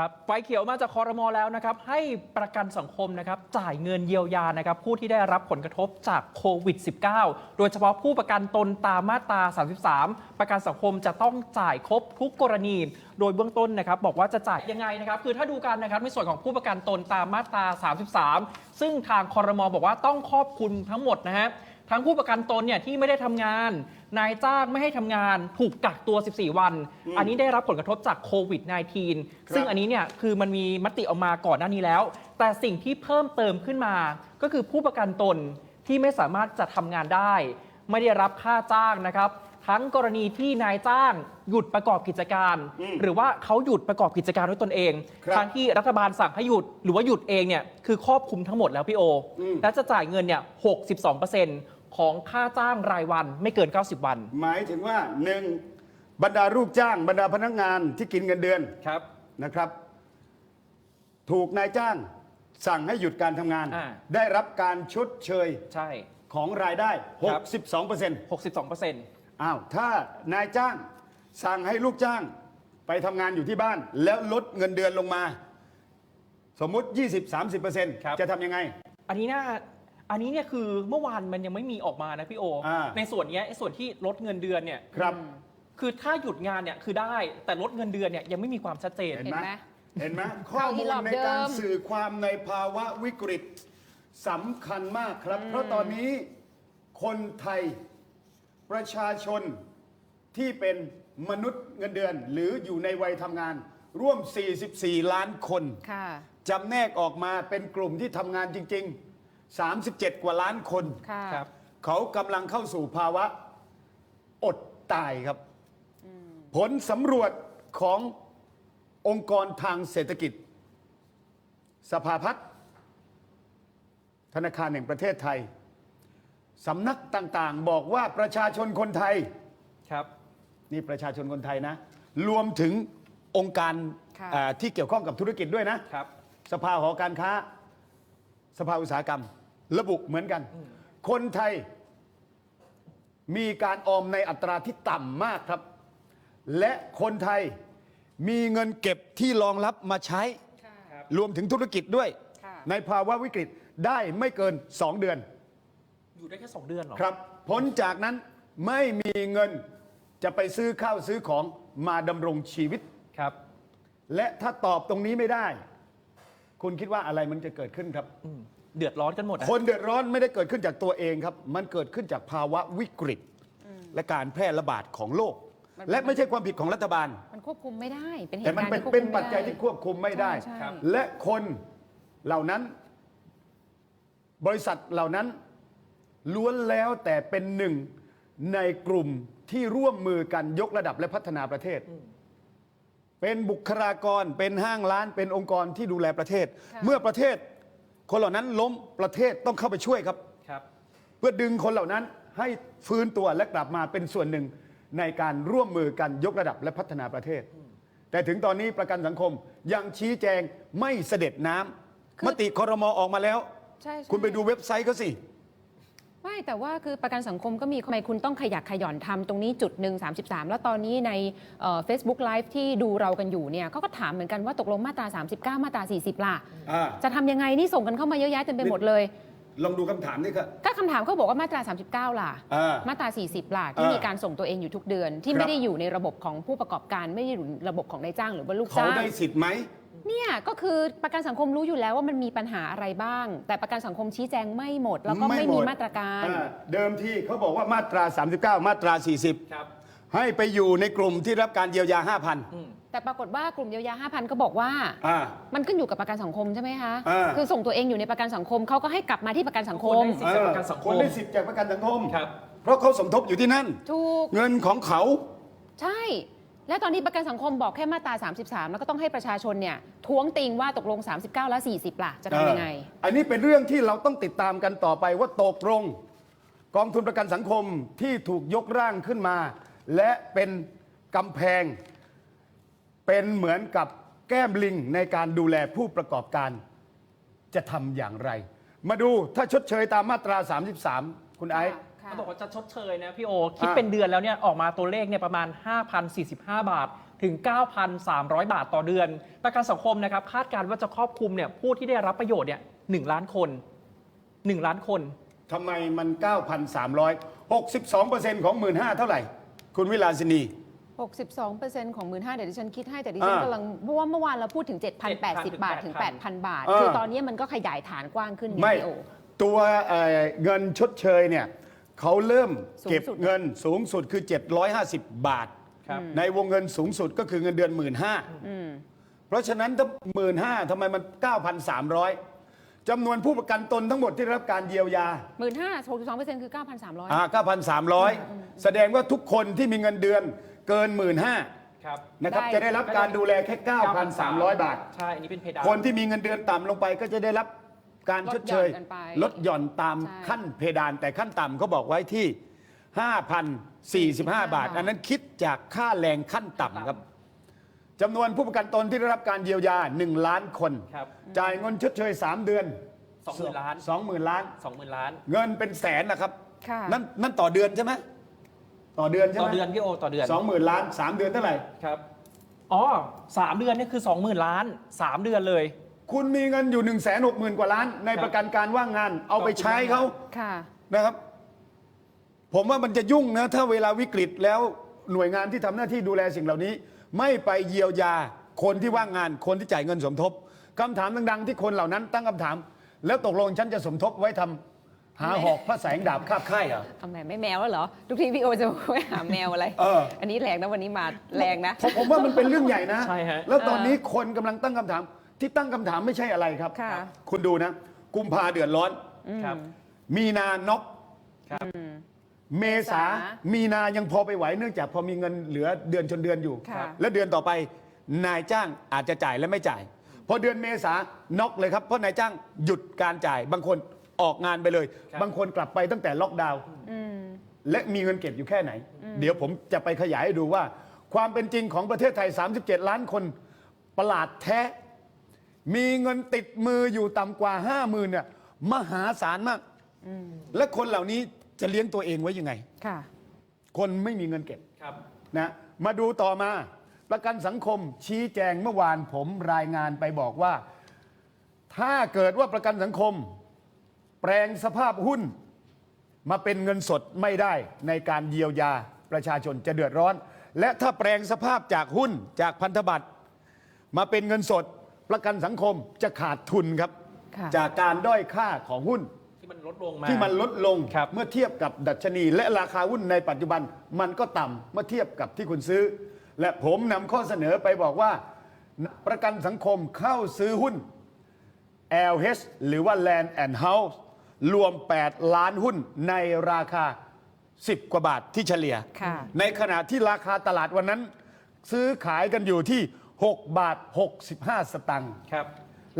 ครับไฟเขียวมาจากคอรมอแล้วนะครับ ให้ประกันสังคมนะครับ จ่ายเงินเยียวยานะครับ ผู้ที่ได้รับผลกระทบจากโควิด -19 โดยเฉพาะผู้ประกันตนตามมาตรา 33 ประกันสังคมจะต้องจ่ายครบทุกกรณี โดยเบื้องต้นนะครับ บอกว่าจะจ่ายยังไงนะครับ คือถ้าดูกันนะครับในส่วนของผู้ประกันตนตามมาตรา 33 ซึ่งทางคอรมอบอกว่าต้องครอบคลุมทั้งหมดนะฮะ ทั้งผู้ประกันตนเนี่ยที่ไม่ได้ทำงาน นายจ้างไม่ให้ทำงานถูกกักตัว 14 วัน อันนี้ได้รับผลกระทบจากโควิด -19 ซึ่งอันนี้เนี่ยคือมันมีมติออกมาก่อนหน้านี้แล้ว แต่สิ่งที่เพิ่มเติมขึ้นมา ก็คือผู้ประกันตนที่ไม่สามารถจะทำงานได้ ไม่ได้รับค่าจ้างนะครับ ทั้งกรณีที่นายจ้างหยุดประกอบกิจการ อืมหรือว่าเขาหยุดประกอบกิจการด้วยตนเองครับ ทั้งที่รัฐบาลสั่งให้หยุดหรือว่าหยุดเองเนี่ยคือครอบคลุมทั้งหมดแล้วพี่โออืมและจะจ่ายเงินเนี่ย 62% ของค่าจ้างรายวันไม่เกิน 90 วัน หมายถึงว่าหนึ่งบรรดาลูกจ้างบรรดาพนักงานที่กินเงินเดือนครับ นะครับ ถูกนายจ้างสั่งให้หยุดการทำงาน อ่า ได้รับการชดเชยใช่ ของรายได้ ครับ 62% 62%อ้าวถ้านายจ้างสั่งให้ลูกจ้างไปทำงานอยู่ที่บ้าน แล้วลดเงินเดือนลงมา สมมุติ 20-30%ครับ จะทำยังไง อันนี้น่า อันนี้เนี่ยคือเมื่อวานมันยังไม่มีออกมานะพี่โอ อ่า ในส่วนเนี้ยไอ้ส่วนที่ลดเงินเดือนเนี่ยครับ คือถ้าหยุดงานเนี่ยคือได้แต่ลดเงินเดือนเนี่ยยังไม่มีความชัดเจน เห็นเห็นไหมไหมเห็นไหมข้อข่าวอีมูหลลอบในเดิมการสื่อความในภาวะวิกฤตสำคัญมากครับ เพราะตอนนี้คนไทยประชาชนที่เป็นมนุษย์เงินเดือน หรืออยู่ในวัยทำงาน ร่วม 44 ล้านคนค่ะ จำแนกออกมาเป็นกลุ่มที่ทำงานจริง ๆ 37 กว่าล้านคน ค่ะครับ เขากำลังเข้าสู่ภาวะอดตายครับ ผลสำรวจขององค์กรทางเศรษฐกิจ สภาพัฒน์ธนาคารแห่งประเทศไทยสำนักต่างๆ บอกว่าประชาชนคนไทย ครับ นี่ประชาชนคนไทยนะ รวมถึงองค์การค่ะ อ่าที่เกี่ยวข้องกับธุรกิจด้วยนะ ครับ สภาหอการค้า สภาอุตสาหกรรม ระบุเหมือนกัน คนไทยมีการออมในอัตราที่ต่ำมากครับ และคนไทยมีเงินเก็บที่รองรับมาใช้ค่ะรวมถึงธุรกิจด้วยค่ะในภาวะวิกฤตได้ไม่เกิน 2 เดือน อยู่ได้แค่ 2 เดือนเหรอ ครับพ้นจากนั้นไม่มีเงินจะไปซื้อข้าวซื้อของมาดำรงชีวิตครับ และถ้าตอบตรงนี้ไม่ได้ คุณคิดว่าอะไรมันจะเกิดขึ้นครับอืม เดือดร้อนกันหมดอะคนเดือดร้อนไม่ได้เกิดขึ้นจากตัวเองครับ มันเกิดขึ้นจากภาวะวิกฤต และการแพร่ระบาดของโลก มัน และไม่ใช่ความผิดของรัฐบาล มันควบคุมไม่ได้ เป็นเหแต่ตุมันการณ์เป็นที่ควบคุมเป็นปัจจัยไม่ที่ควบคุมไม่ได้ ใช่ครับและคนเหล่านั้น บริษัทเหล่านั้น ล้วนแล้วแต่เป็นหนึ่งในกลุ่มที่ร่วมมือกันยกระดับและพัฒนาประเทศ เป็นบุคลากร เป็นห้างร้าน เป็นองค์กรที่ดูแลประเทศค่ะเมื่อประเทศ คนเหล่านั้นล้มประเทศต้องเข้าไปช่วยครับ ครับเพื่อดึงคนเหล่านั้นให้ฟื้นตัวและกลับมาเป็นส่วนหนึ่งในการร่วมมือกันยกระดับและพัฒนาประเทศ แต่ถึงตอนนี้ประกันสังคมยังชี้แจงไม่เสด็จน้ำคือมติคอรมอออกมาแล้ว ใช่ใช่ คุณไปดูเว็บไซต์เขาสิ ไม่แต่ว่าคือประกันสังคมก็มีทำไมคุณต้องขยักขย่อนทำตรงนี้จุดหนึ่ง33 แล้วตอนนี้ในเฟซบุ๊กไลฟ์ที่ดูเรากันอยู่เนี่ยเขาก็ถามเหมือนกันว่าตกลงมาตรา 39 มาตรา 40 ล่ะอ่าจะทำยังไงนี่ส่งกันเข้ามาเยอะแยะเต็มไปหมดเลย ลองดูคำถามนี่ครับถ้าคำถามเขาบอกว่ามาตรา 39 ล่ะอ่ามาตรา 40 ล่ะ ที่อ่ามีมีการส่งตัวเองอยู่ทุกเดือน ที่ครับไม่ได้อยู่ในระบบของผู้ประกอบการไม่ได้อยู่ในระบบของนายจ้างหรือว่าลูกเขาจ้างได้สิทธิ์ไหม เนี่ยก็คือประกันสังคมรู้อยู่แล้วว่ามันมีปัญหาอะไรบ้าง แต่ประกันสังคมชี้แจงไม่หมด แล้วก็ไม่ไม่หมมีดมาตรการ อ่าเดิมที่เขาบอกว่ามาตรา 39 มาตราครับ40ให้ไปอยู่ในกลุ่มที่รับการเยียวยาอืมแต่ปรากฏว่ากลุ่มเยียวยา5,000 ก็บอกว่า5,000อ่า มันขึ้นอยู่กับประกันสังคมใช่ไหมคะอ่า คือส่งตัวเองอยู่ในประกันสังคมเขาก็ให้กลับมาที่ประกันสังคม คนได้สิทธิ์ จากประกันสังคมคนได้สิทธิ์จากประกันสังคม ครับ เพราะเขาสมทบอยู่ที่นั่น ถูก เงินของเขา ใช่ และตอนนี้ประกันสังคมบอกแค่มาตรา 33 แล้วก็ต้องให้ประชาชนเนี่ยท้วงติงว่าตกลง 39 และ 40 ล่ะ จะทำยังไงเอออันนี้เป็นเรื่องที่เราต้องติดตามกันต่อไปว่าตกลง กองทุนประกันสังคมที่ถูกยกร่างขึ้นมา และเป็นกำแพง เป็นเหมือนกับแก้มลิงในการดูแลผู้ประกอบการ จะทำอย่างไร มาดูถ้าชดเชยตามมาตรา 33 คุณไอซ์ เขาบอกว่าจะชดเชยนะพี่โอ คิดอ่าเป็นเดือนแล้วเนี่ยออกมาตัวเลขเนี่ยประมาณ 5,045 บาท ถึง 9,300 บาทต่อเดือน ประกันสังคมนะครับคาดการณ์ว่าจะครอบคลุมเนี่ยผู้ที่ได้รับประโยชน์เนี่ย1ล้านคน 1 ล้านคนทำไมมัน 9,300 62%ของ 15,000เท่าไหร่ คุณวิลาสินี 62%ของ 1 5ื่นเดี๋ยวดิฉันคิดให้ แต่ดิฉันอ่ากำลังเพราะว่าเมื่อวานเราพูดถึง 7,080 บาทถึง 8,000 บาทอ่าคือตอนนี้มันก็ขยายฐานกว้างขึ้นไงไม่พี่โอตัวเอ่อเงินชดเชยเนี่ย เขาเริ่มเก็บสูงสุด เงินสูงสุดคือ 750 บาท ครับ ในวงเงินสูงสุดก็คือเงินเดือน1 5ื่นเพราะฉะนั้นถ้าหมื่นห้าทำไมมัน 9,300จำนวนผู้ประกันตนทั้งหมดที่ได้รับการเยียวยาหมื่นห้า62%คือ9,300อ่า9,300 แสดงว่าทุกคนที่มีเงินเดือนเกิน1 5ื่นครับนะครับได้ จะได้รับการดูแลแค่ 9,300 บาท ใช่ อันนี้เป็นเพดาน คนที่มีเงินเดือนต่ำลงไปก็จะได้รับ การชดเชยลดหย่อนกันไปลดหย่อนตามใช่ขั้นเพดานแต่ขั้นต่ำเขาบอกไว้ที่ 5,045 บาท อันนั้นคิดจากค่าแรงขั้นต่ำครับจำนวนผู้ประกันตนที่ได้รับการเยียวยา 1 ล้านคน ครับจ่ายเงินชดเชย 3 เดือน20,000ล้าน20,000ล้าน20,000ล้านเงินเป็นแสนนะครับ ค่ะ นั่นนั่นต่อเดือนใช่ไหมต่อเดือนใช่ไหต่มอเดือนพี่โอต่อเดือนสองหมื่นล้านสามเดือนเท่าไหร่ ครับ อ๋อสามเดือนนี่คือ20,000ล้าน3เดือนเลย คุณมีเงินอยู่1นึ่งแสนหกหมื่นกว่าล้าน ในครับประกันการว่างงาน เอาไปใช้เขาค่ะนะครับ ผมว่ามันจะยุ่งนะ ถ้าเวลาวิกฤตแล้วหน่วยงานที่ทำหน้าที่ดูแลสิ่งเหล่านี้ ไม่ไปเยียวยาคนที่ว่างงาน คนที่จ่ายเงินสมทบคำถามดังๆ ที่คนเหล่านั้นตั้งคำถาม แล้วตกลงฉันจะสมทบไว้ทำหาหอกพระแสงดาบคาบค่ายเหรอเอาแหมไม่แมวแล้วเหรอ ทุกทีพี่โอจะไปหาแมวอะไรเอออันนี้แรงนะวันนี้มาแรงนะ ผมผมว่ามันเป็นเรื่องใหญ่นะใช่ฮะแล้วตอนนี้คนกำลังตั้งคำถาม ที่ตั้งคำถามไม่ใช่อะไรครับ ค่ะ คุณดูนะ กุมภาเดือดร้อน ครับ มีนาน็อกครับเมษาเมษา มีนายังพอไปไหวเนื่องจากพอมีเงินเหลือเดือนชนเดือนอยู่ ค่ะ และเดือนต่อไปนายจ้างอาจจะจ่ายและไม่จ่าย พอเดือนเมษาน็อกเลยครับ เพราะนายจ้างหยุดการจ่าย บางคนออกงานไปเลย ครับ บางคนกลับไปตั้งแต่ล็อกดาวน์และมีเงินเก็บอยู่แค่ไหน เดี๋ยวผมจะไปขยายให้ดูว่า ความเป็นจริงของประเทศไทย 37 ล้านคนประหลาดแท้ มีเงินติดมืออยู่ต่ำกว่า5 0,000เนี่ยมหาศาลมากและคนเหล่านี้จะเลี้ยงตัวเองไว้ยังไง ค่ะ คนไม่มีเงินเก็บ ครับ นะมาดูต่อมา ประกันสังคมชี้แจงเมื่อวานผมรายงานไปบอกว่า ถ้าเกิดว่าประกันสังคม แปลงสภาพหุ้น มาเป็นเงินสดไม่ได้ในการเยียวยาประชาชนจะเดือดร้อน และถ้าแปลงสภาพจากหุ้นจากพันธบัตร มาเป็นเงินสด ประกันสังคมจะขาดทุนครับ ค่ะ จากการด้อยค่าของหุ้น ที่มันลดลงมา ที่มันลดลงครับ เมื่อเทียบกับดัชนี และราคาหุ้นในปัจจุบันมันก็ต่ำเมื่อเทียบกับที่คุณซื้อ และผมนำข้อเสนอไปบอกว่า ประกันสังคมเข้าซื้อหุ้น LH หรือว่า Land and House รวม 8 ล้านหุ้นในราคา 10 กว่าบาทที่เฉลี่ย ค่ะ ในขณะที่ราคาตลาดวันนั้น ซื้อขายกันอยู่ที่ 6 บาท 65 สตังค์ครับ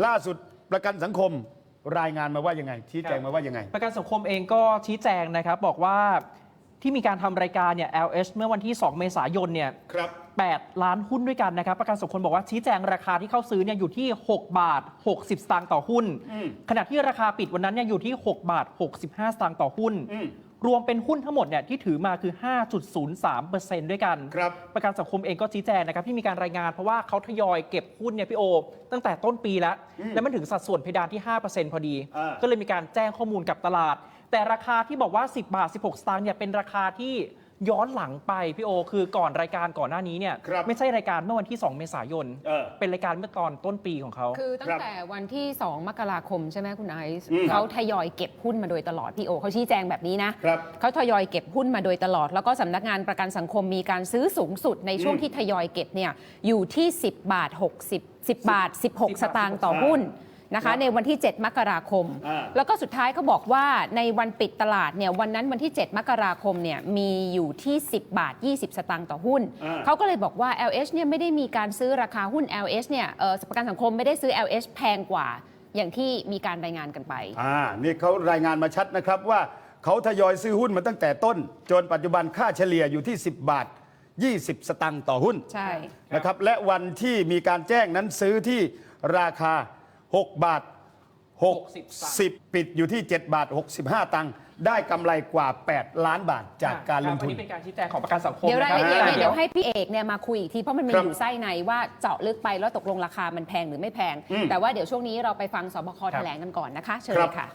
ล่าสุดประกันสังคมรายงานมาว่ายังไง ชี้แจงมาว่ายังไง ประกันสังคมเองก็ชี้แจงนะครับ บอกว่าที่มีการทำรายการเนี่ย LH เมื่อวันที่ 2 เมษายนเนี่ยครับ 8 ล้านหุ้นด้วยกันนะครับ ประกันสังคมบอกว่าชี้แจงราคาที่เข้าซื้อเนี่ยอยู่ที่ 6 บาท 60 สตางค์ต่อหุ้นขณะที่ราคาปิดวันนั้นเนี่ยอยู่ที่ 6 บาท 65 สตางค์ต่อหุ้น รวมเป็นหุ้นทั้งหมดเนี่ยที่ถือมาคือ 5.03%ด้วยกัน ครับ ประกันสังคมเองก็ชี้แจงนะครับที่มีการรายงานเพราะว่าเขาทยอยเก็บหุ้นเนี่ยพี่โอ ตั้งแต่ต้นปีแล้วแล้วมันถึงสัดส่วนเพดานที่ 5%พอดี อ่า ก็เลยมีการแจ้งข้อมูลกับตลาด แต่ราคาที่บอกว่า 10 บาท 16 สตางค์เนี่ยเป็นราคาที่ ย้อนหลังไปพี่โอ คือก่อนรายการก่อนหน้านี้เนี่ยครับไม่ใช่รายการเมื่อวันที่ 2 เมษายนเออเป็นรายการเมื่อตอนต้นปีของเขา คือตั้ครังบแต่วันที่ 2 มกราคมใช่ไหมคุณไอซ์อืมเขาทยอยเก็บหุ้นมาโดยตลอดพี่โอเขาชี้แจงแบบนี้นะครับเขาทยอยเก็บหุ้นมาโดยตลอด แล้วก็สำนักงานประกันสังคมมีการซื้อสูงสุดในช่วงอืมที่ทยอยเก็บเนี่ยอยู่ที่ 10 บาท 60 10 บาท 16 สตางค์ต่อหุ้น นะครัคะบในวันที่ 7 มกราคม อ่า แล้วก็สุดท้ายก็บอกว่าในวันปิดตลาดเนี่ยวันนั้นวันที่ 7 มกราคมเนี่ยมีอยู่ที่ 10 บาท 20 สตางค์ต่อหุ้น อ่า เขาก็เลยบอกว่า LH เนี่ยไม่ได้มีการซื้อราคาหุ้น LH เนี่ยเอ่อประกันสังคมไม่ได้ซื้อ LH แพงกว่า อย่างที่มีการรายงานกันไป อ่า นี่เขารายงานมาชัดนะครับว่าเขาทยอยซื้อหุ้นมาตั้งแต่ต้น จนปัจจุบันค่าเฉลี่ยอยู่ที่ 10 บาท 20 สตังค์ต่อหุ้นใช่ นะครับ และวันที่มีการแจ้งนั้นซื้อที่ราคา 6 บาท 60 ปิดอยู่ที่ 7 บาท 65 ตังค์ได้กำไรกว่า 8 ล้านบาทจากการลงคบทุอันนี้เป็นการชี้แจงของประกันสังคมเดี๋ยวนะรายครับละเอียดเนี่ยแต่เดี๋ยวให้พี่เอกเนี่ยมาคุยอีกที เพราะมันมีครับอยู่ไส้ในว่าเจาะลึกไปแล้วตกลงราคามันแพงหรือไม่แพงอืมแต่ว่าเดี๋ยวช่วงนี้เราไปฟังสบคครับแถลงกันก่อนนะคะ เชิญครัเลบยค่ะ